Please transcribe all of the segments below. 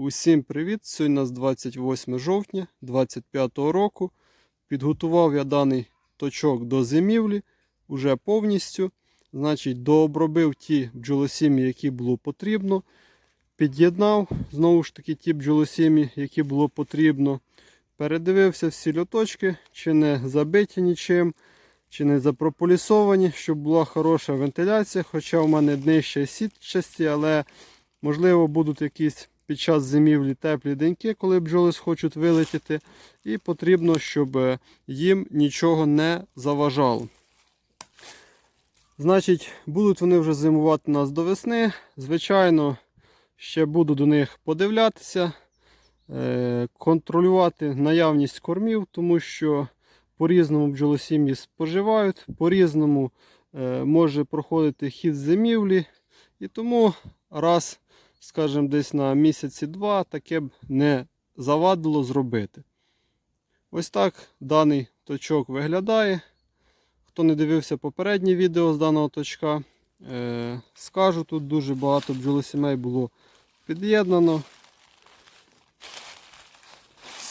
Усім привіт! Сьогодні у нас 28 жовтня 2025 року. Підготував я даний точок до зимівлі уже повністю. Значить, дообробив ті бджолосім'ї, які було потрібно. Під'єднав знову ж таки ті бджолосім'ї, які було потрібно. Передивився всі льоточки, чи не забиті нічим, чи не запрополісовані, щоб була хороша вентиляція. Хоча в мене днище сітчасті, але можливо будуть якісь під час зимівлі теплі деньки, коли бджоли схочуть вилетіти. І потрібно, щоб е, їм нічого не заважало. Значить, будуть вони вже зимувати нас до весни. Звичайно, ще буду до них подивлятися, е, контролювати наявність кормів, тому що по-різному бджолосім'ї споживають, по-різному е, може проходити хід зимівлі. І тому раз, скажімо, десь на місяці два таке б не завадило зробити. Ось так даний точок виглядає. Хто не дивився попереднє відео з даного точка, е, скажу, тут дуже багато бджолосімей було під'єднано.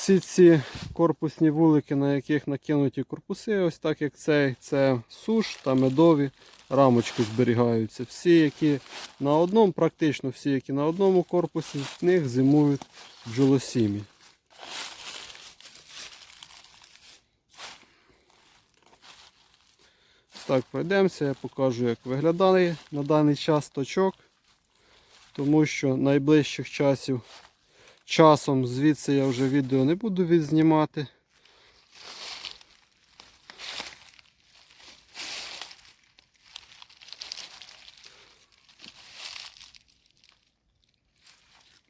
Всі ці корпусні вулики, на яких накинуті корпуси, ось так як цей, це суш та медові рамочки зберігаються. Всі, які на одному, практично всі, які на одному корпусі, в них зимують бджолосім'ї. Ось Так, пройдемося, я покажу, як виглядає на даний час точок, тому що найближчих часів часом звідси я вже відео не буду відзнімати.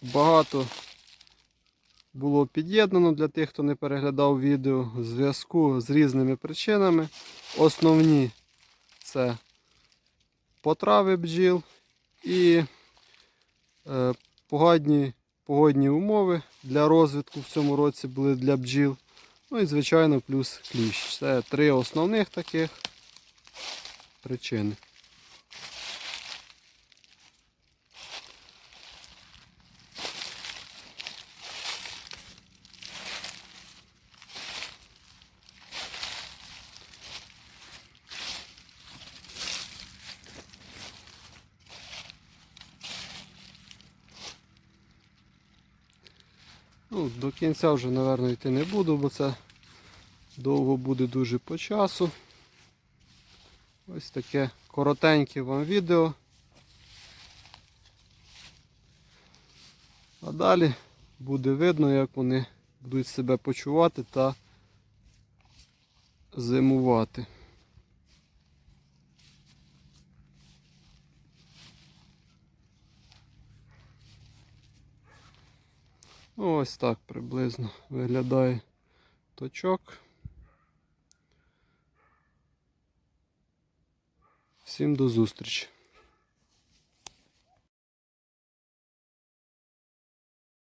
Багато було під'єднано для тих, хто не переглядав відео в зв'язку з різними причинами. Основні це потрави бджіл і е, погодні, погодні умови для розвитку в цьому році були для бджіл. Ну і, звичайно, плюс кліщ. Це три основних таких причини. Ну, До кінця вже, мабуть, йти не буду, бо це довго буде дуже по часу. Ось таке коротеньке вам відео. А далі буде видно, як вони будуть себе почувати та зимувати. Ось так приблизно виглядає точок. Всім до зустрічі!